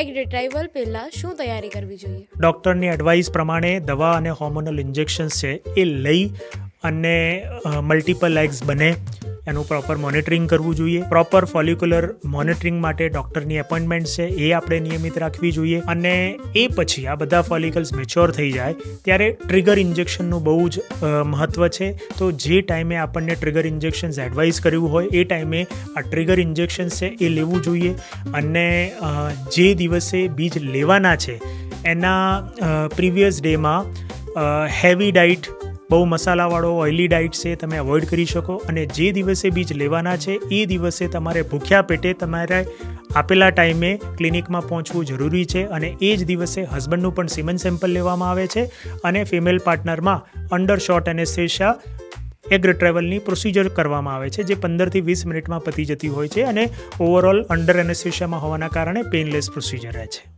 Egg રિટ્રાઈવલ પહેલાં શું તૈયારી કરવી જોઈએ? ડૉક્ટરની એડવાઇસ પ્રમાણે દવા અને હોર્મોનલ ઇન્જેક્શન્સ છે એ લઈ અને મલ્ટિપલ એગ્સ બને. એનું પ્રોપર મોનિટરિંગ કરવું જોઈએ. પ્રોપર ફોલિક્યુલર મોનિટરિંગ માટે ડૉક્ટરની એપોઇન્ટમેન્ટ છે, એ આપણે નિયમિત રાખવી જોઈએ. અને એ પછી આ બધા ફોલિકલ્સ મેચ્યોર થઈ જાય, ત્યારે ટ્રિગર ઇન્જેક્શનનું બહુ જ મહત્ત્વ છે. તો જે ટાઈમે આપણને ટ્રિગર ઇન્જેક્શન્સ એડવાઇસ કર્યું હોય, એ ટાઈમે આ ટ્રિગર ઇન્જેક્શન્સ છે, એ લેવું જોઈએ. અને જે દિવસે બીજ લેવાના છે, એના પ્રીવિયસ ડેમાં હેવી ડાઇટ બહુ મસાલાવાળો ઓઇલી ડાઇટ છે, તમે અવોઇડ કરી શકો. અને જે દિવસે બીજ લેવાના છે, એ દિવસે તમારે ભૂખ્યા પેટે તમારે આપેલા ટાઈમે ક્લિનિકમાં પહોંચવું જરૂરી છે. અને એ જ દિવસે હસબન્ડનું પણ સિમન સેમ્પલ લેવામાં આવે છે અને ફિમેલ પાર્ટનરમાં અંડર શોર્ટ એનેસ્થેશિયા એગ્ર ટ્રેવલની પ્રોસિજર કરવામાં આવે છે, જે પંદરથી વીસ મિનિટમાં પતી જતી હોય છે અને ઓવરઓલ અંડર એનેસ્થેશિયામાં હોવાના કારણે પેઇનલેસ પ્રોસિજર રહે છે.